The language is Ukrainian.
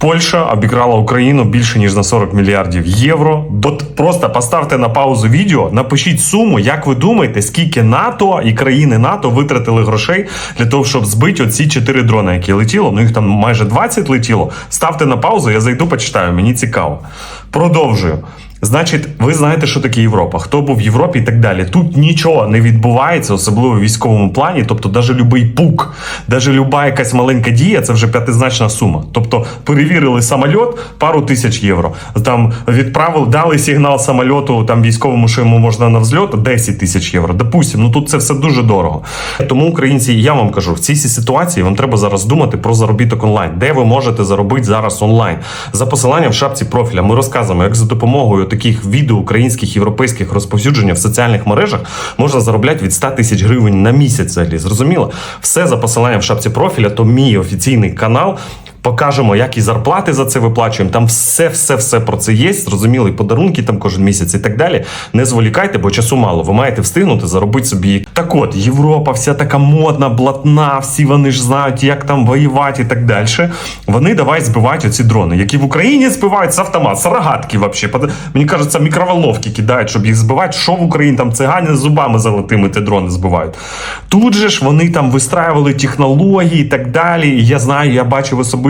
Польща обіграла Україну більше ніж на 40 мільярдів євро. От просто поставте на паузу відео, напишіть суму, як ви думаєте, скільки НАТО і країни НАТО витратили грошей для того, щоб збити оці чотири дрони, які летіло. Ну їх там майже 20 летіло. Ставте на паузу, я зайду, почитаю. Мені цікаво. Продовжую. Значить, ви знаєте, що таке Європа, хто був в Європі і так далі. Тут нічого не відбувається, особливо в військовому плані. Тобто, навіть любий пук, навіть люба якась маленька дія, це вже п'ятизначна сума. Тобто, перевірили самольот, пару тисяч євро. Там відправили, дали сигнал самольоту там військовому, що йому можна на взльот, 10 тисяч євро. Допустим, ну тут це все дуже дорого. Тому українці, я вам кажу, в цій ситуації вам треба зараз думати про заробіток онлайн, де ви можете заробити зараз онлайн. За посиланням в шапці профіля ми розказуємо, як за допомогою таких відео українських європейських розповсюдження в соціальних мережах можна заробляти від 100 тисяч гривень на місяць. Взагалі зрозуміло, все за посиланням в шапці профіля. То мій офіційний канал. Покажемо, як і зарплати за це виплачуємо. Там все, все, все про це є. Зрозуміло, і подарунки там кожен місяць і так далі. Не зволікайте, бо часу мало. Ви маєте встигнути заробити собі. Так от, Європа, вся така модна, блатна, всі вони ж знають, як там воювати і так далі. Вони давай збивають оці дрони, які в Україні збивають з автомат, з рогатки. Под- Мені кажеться, мікроволновки кидають, щоб їх збивати. Що в Україні там цигани з зубами золотими ті дрони збивають. Тут же ж вони там вистраювали технології і так далі. Я знаю, я бачив особисто,